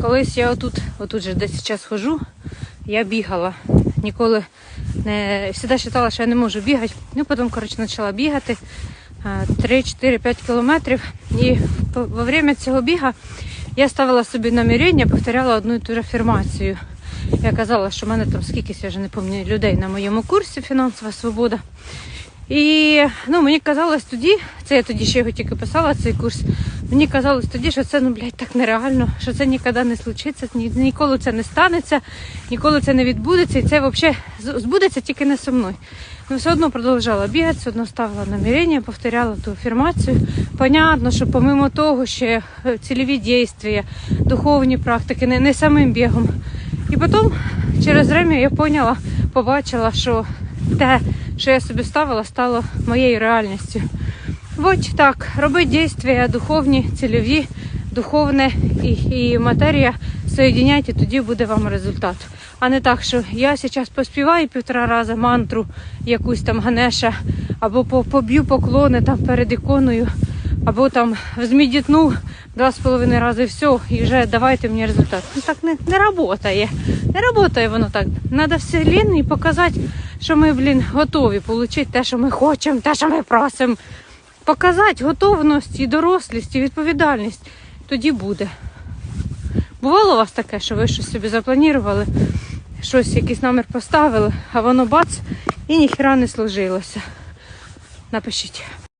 Колись я отут, отут же десь час хожу, я бігала. Ніколи не завжди вважала, що я не можу бігати. Ну, потім, коротше, почала бігати 3-4-5 кілометрів. І во время цього біга я ставила собі намірення, повторяла одну і ту ж афірмацію. Я казала, що в мене там скільки я вже не пам'ятаю людей на моєму курсі фінансова свобода. І ну, мені казалось тоді, це я тоді ще його тільки писала, цей курс. Мені казалось тоді, що це ну, блядь, так нереально, що це ніколи не случиться, ні, ніколи це не станеться, ніколи це не відбудеться, і це взагалі збудеться тільки не со мною. Ну, все одно продовжала бігати, все одно ставила намірення, повторяла ту афірмацію. Понятно, що помимо того, ще е, цільові дійства, духовні практики, не, не самим бігом. І потім через время я поняла, побачила, що те, що я собі ставила, стало моєю реальністю. От так, робити дійства духовні, цільові, духовне і, і матерія соєдінять, і тоді буде вам результат. А не так, що я зараз поспіваю півтора рази мантру, якусь там Ганеша, або по- поб'ю поклони там перед іконою, або там змідітну два з половиною рази все, і вже давайте мені результат. Ну так не, не працює. Не працює воно так. Треба вселенні показати, що ми, блін, готові отримати те, що ми хочемо, те, що ми просимо. Показати готовність і дорослість, і відповідальність. Тоді буде. Бувало у вас таке, що ви щось собі запланували, щось, якийсь номер поставили, а воно бац і ніхіра не сложилося. Напишіть.